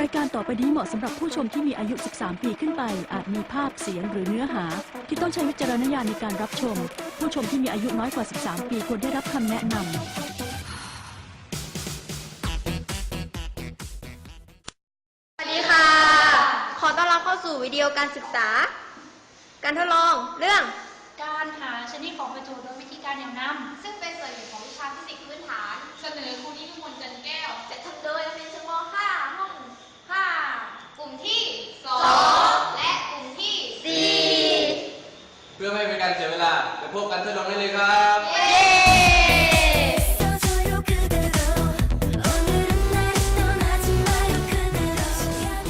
รายการต่อไปนี้เหมาะสำหรับผู้ชมที่มีอายุ 13 ปีขึ้นไป อาจมีภาพเสียงหรือเนื้อหา ที่ต้องใช้วิจารณญาณในการรับชม ผู้ชมที่มีอายุน้อยกว่า 13 ปีควรได้รับคำแนะนำสวัสดีค่ะ ขอต้อนรับเข้าสู่วิดีโอการศึกษา การทดลองเรื่อง การหาชนิดของประจุโดยวิธีการอย่างนซึ่งเป็นส่วนหนึ่งของวิชาฟิสิกส์พื้นฐานำเสนอครูนิธิมนต์จันแก้ว จะทำโดยนักเรียนชั้นม .5 ห้อง 5 กลุ่มที่ 2 และกลุ่มที่ เพื่อไม่เป็น การเสียเวลาไปพบกันทดลองได้เลยครับ 4 เย้ 써줘요 그대로 오늘은 날 떠나지 마요 그대로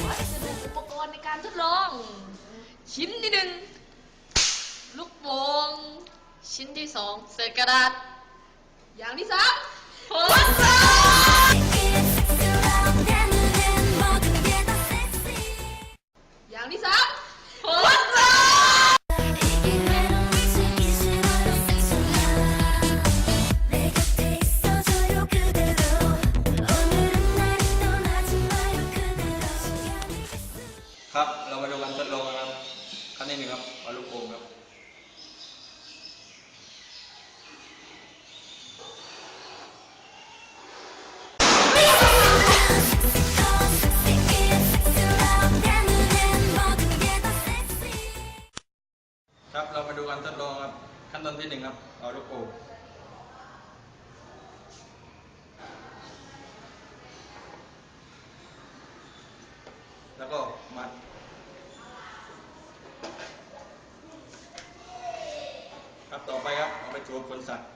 วัสดุอุปกรณ์ในการทดลอง ชิ้นที่หนึ่งลูกโป่งชิ้นที่สองเศษกระดาษ อย่างที่สามหัวใ ครับเอาลูกโป่งครับครับเรามาดูการทดลองครับ ขั้นตอนที่หนึ่งครับ เอาลูกโป่งแล้วก็มัด ครับ ต่อไปครับเอาไปโชว์ขนสัตว์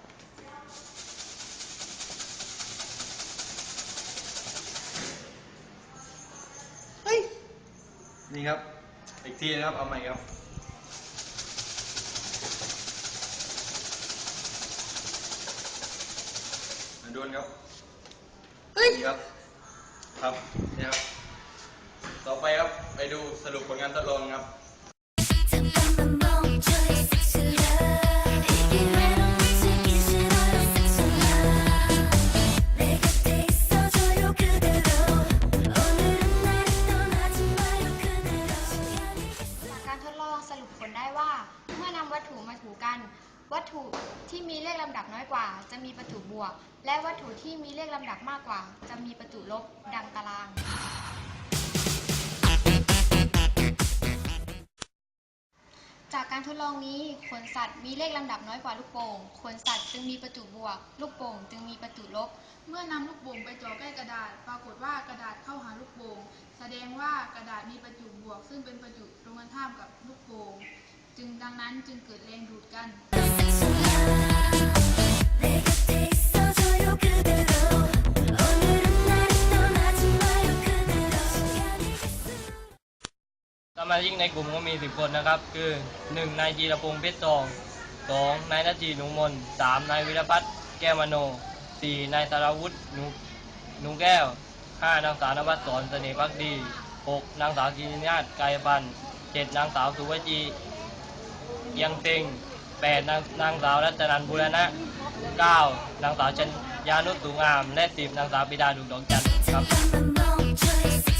เฮ้ยนี่ครับ อีกทีนะครับ เอาใหม่ครับมาดูกันครับเฮ้ยครับ ครับนี่ครับ ต่อไปครับ ไปดูสรุปผลงานทดลองครับ สรุปผลได้ว่า เมื่อนำวัตถุมาถูกัน วัตถุที่มีเลขลำดับน้อยกว่า จะมีประจุบวก และวัตถุที่มีเลขลำดับมากกว่า จะมีประจุลบดังตาราง จากการทดลองนี้ขนสัตว์มีเลขลำดับน้อยกว่าลูกโป่งขนสัตว์จึงมีประจุบวก ลูกโป่งจึงมีประจุลบ เมื่อนำลูกโป่งไปจ่อใกล้กระดาษ ปรากฏว่ากระดาษเข้าหาลูกโป่งแสดงว่ากระดาษมีประจุบวก ซึ่งเป็นประจุตรงกันข้ามกับลูกโป่งจึงดังนั้นจึงเกิดแรงดูดกัน มายิ่งในกลุ่มก็มี 10 คนนะครับ คือ 1 นายจีรพงศ์เพชรทอง 2 นายนาจีหนูมน 3 นายวิรพัฒน์แก้วมโน 4 นายสารวุฒิหนูหนูแก้ว 5 นางสาวนภัสสอนเสน่ห์พักดี 6 นางสาวกินญาติกายพันธ์7นางสาวสุวจียังเต็ง 8 นางนางสาวรัตนันบุรณะ 9 นางสาวชัญญานุสุงาม และ 10 นางสาวปิดาดุกดองจันทร์ครับ